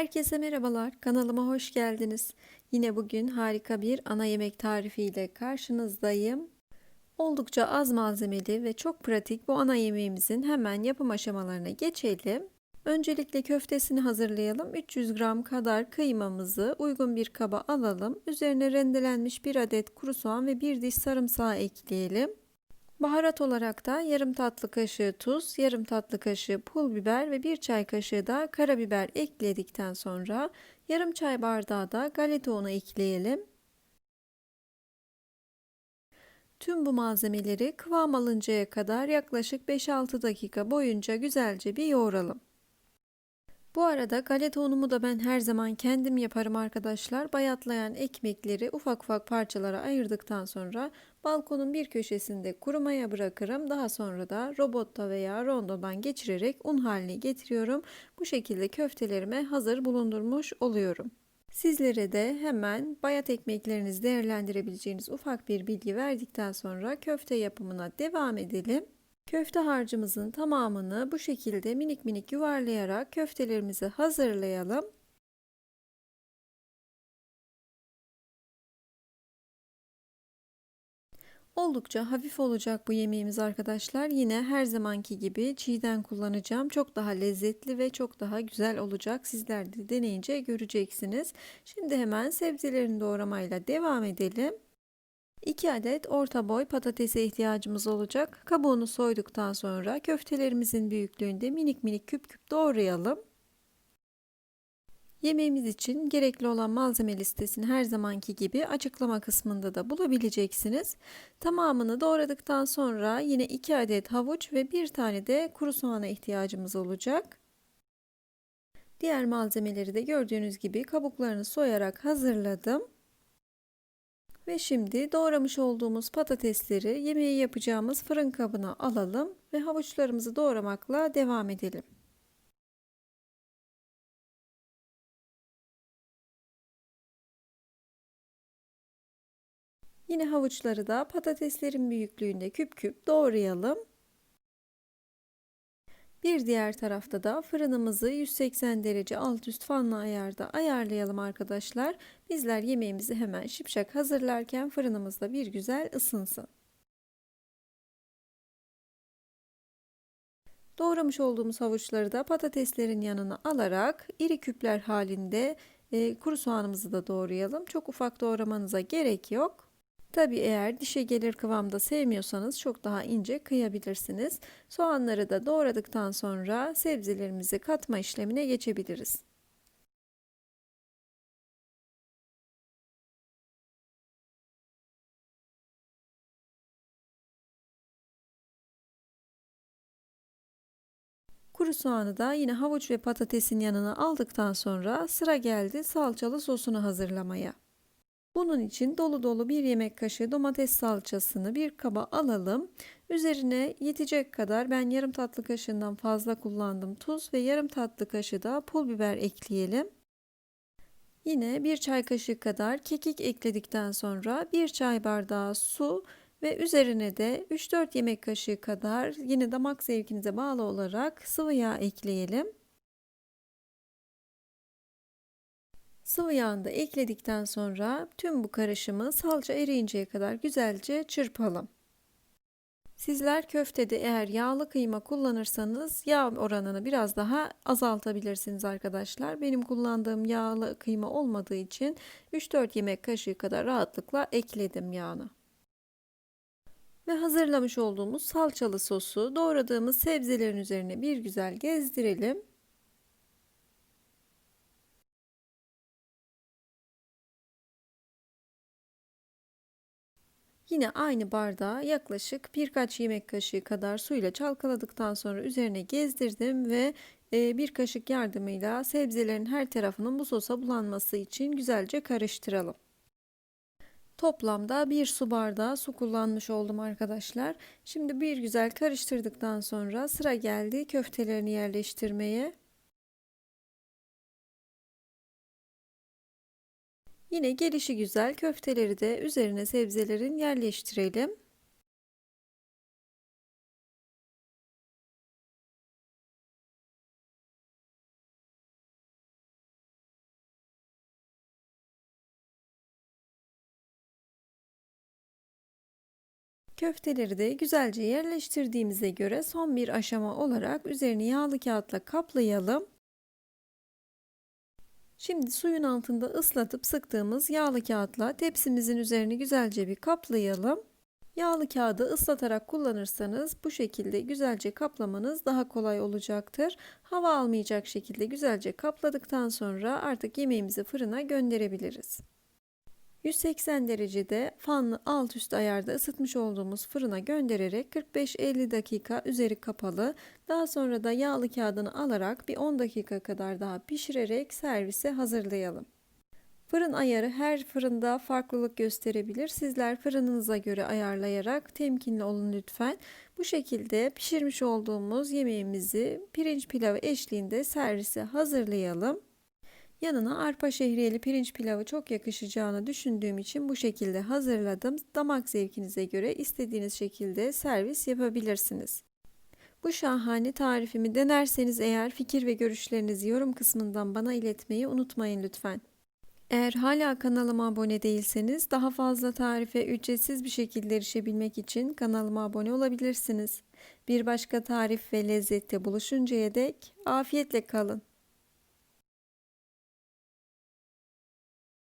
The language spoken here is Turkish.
Herkese merhabalar. Kanalıma hoş geldiniz. Yine bugün harika bir ana yemek tarifiyle karşınızdayım. Oldukça az malzemeli ve çok pratik bu ana yemeğimizin hemen yapım aşamalarına geçelim. Öncelikle köftesini hazırlayalım. 300 gram kadar kıymamızı uygun bir kaba alalım. Üzerine rendelenmiş 1 adet kuru soğan ve 1 diş sarımsağı ekleyelim. Baharat olarak da yarım tatlı kaşığı tuz, yarım tatlı kaşığı pul biber ve bir çay kaşığı da karabiber ekledikten sonra yarım çay bardağı da galeta unu ekleyelim. Tüm bu malzemeleri kıvam alıncaya kadar yaklaşık 5-6 dakika boyunca güzelce bir yoğuralım. Bu arada galeta unumu da ben her zaman kendim yaparım arkadaşlar. Bayatlayan ekmekleri ufak ufak parçalara ayırdıktan sonra balkonun bir köşesinde kurumaya bırakırım. Daha sonra da robotta veya rondodan geçirerek un haline getiriyorum. Bu şekilde köftelerime hazır bulundurmuş oluyorum. Sizlere de hemen bayat ekmeklerinizi değerlendirebileceğiniz ufak bir bilgi verdikten sonra köfte yapımına devam edelim. Köfte harcımızın tamamını bu şekilde minik minik yuvarlayarak köftelerimizi hazırlayalım. Oldukça hafif olacak bu yemeğimiz arkadaşlar. Yine her zamanki gibi çiğden kullanacağım. Çok daha lezzetli ve çok daha güzel olacak. Sizler de deneyince göreceksiniz. Şimdi hemen sebzelerini doğramayla devam edelim. 2 adet orta boy patatese ihtiyacımız olacak. Kabuğunu soyduktan sonra köftelerimizin büyüklüğünde minik minik küp küp doğrayalım. Yemeğimiz için gerekli olan malzeme listesini her zamanki gibi açıklama kısmında da bulabileceksiniz. Tamamını doğradıktan sonra yine 2 adet havuç ve 1 tane de kuru soğana ihtiyacımız olacak. Diğer malzemeleri de gördüğünüz gibi kabuklarını soyarak hazırladım. Ve şimdi doğramış olduğumuz patatesleri yemeği yapacağımız fırın kabına alalım ve havuçlarımızı doğramakla devam edelim. Yine havuçları da patateslerin büyüklüğünde küp küp doğrayalım. Bir diğer tarafta da fırınımızı 180 derece alt üst fanlı ayarda ayarlayalım arkadaşlar. Bizler yemeğimizi hemen şipşak hazırlarken fırınımızda bir güzel ısınsın. Doğramış olduğumuz havuçları da patateslerin yanına alarak iri küpler halinde e, kuru soğanımızı da doğrayalım. Çok ufak doğramanıza gerek yok. Tabi eğer dişe gelir kıvamda sevmiyorsanız çok daha ince kıyabilirsiniz. Soğanları da doğradıktan sonra sebzelerimizi katma işlemine geçebiliriz. Kuru soğanı da yine havuç ve patatesin yanına aldıktan sonra sıra geldi salçalı sosunu hazırlamaya. Bunun için dolu dolu bir yemek kaşığı domates salçasını bir kaba alalım. Üzerine yetecek kadar ben yarım tatlı kaşığından fazla kullandım tuz ve yarım tatlı kaşığı da pul biber ekleyelim. Yine bir çay kaşığı kadar kekik ekledikten sonra bir çay bardağı su ve üzerine de 3-4 yemek kaşığı kadar yine damak zevkinize bağlı olarak sıvı yağ ekleyelim. Sıvı yağını da ekledikten sonra tüm bu karışımı salça eriyinceye kadar güzelce çırpalım. Sizler köftede eğer yağlı kıyma kullanırsanız yağ oranını biraz daha azaltabilirsiniz arkadaşlar. Benim kullandığım yağlı kıyma olmadığı için 3-4 yemek kaşığı kadar rahatlıkla ekledim yağını. Ve hazırlamış olduğumuz salçalı sosu doğradığımız sebzelerin üzerine bir güzel gezdirelim. Yine aynı bardağa yaklaşık birkaç yemek kaşığı kadar suyla çalkaladıktan sonra üzerine gezdirdim ve e, bir kaşık yardımıyla sebzelerin her tarafının bu sosa bulanması için güzelce karıştıralım. Toplamda bir su bardağı su kullanmış oldum arkadaşlar. Şimdi bir güzel karıştırdıktan sonra sıra geldi köftelerini yerleştirmeye. Yine gelişi güzel köfteleri de üzerine sebzelerin yerleştirelim. Köfteleri de güzelce yerleştirdiğimize göre son bir aşama olarak üzerini yağlı kağıtla kaplayalım. Şimdi suyun altında ıslatıp sıktığımız yağlı kağıtla tepsimizin üzerini güzelce bir kaplayalım. Yağlı kağıdı ıslatarak kullanırsanız bu şekilde güzelce kaplamanız daha kolay olacaktır. Hava almayacak şekilde güzelce kapladıktan sonra artık yemeğimizi fırına gönderebiliriz. 180 derecede fanlı alt üst ayarda ısıtmış olduğumuz fırına göndererek 45-50 dakika üzeri kapalı daha sonra da yağlı kağıdını alarak bir 10 dakika kadar daha pişirerek servise hazırlayalım. Fırın ayarı her fırında farklılık gösterebilir. Sizler fırınınıza göre ayarlayarak temkinli olun lütfen. Bu şekilde pişirmiş olduğumuz yemeğimizi pirinç pilavı eşliğinde servise hazırlayalım. Yanına arpa şehriyeli pirinç pilavı çok yakışacağını düşündüğüm için bu şekilde hazırladım. Damak zevkinize göre istediğiniz şekilde servis yapabilirsiniz. Bu şahane tarifimi denerseniz eğer fikir ve görüşlerinizi yorum kısmından bana iletmeyi unutmayın lütfen. Eğer hala kanalıma abone değilseniz daha fazla tarife ücretsiz bir şekilde erişebilmek için kanalıma abone olabilirsiniz. Bir başka tarif ve lezzette buluşuncaya dek afiyetle kalın.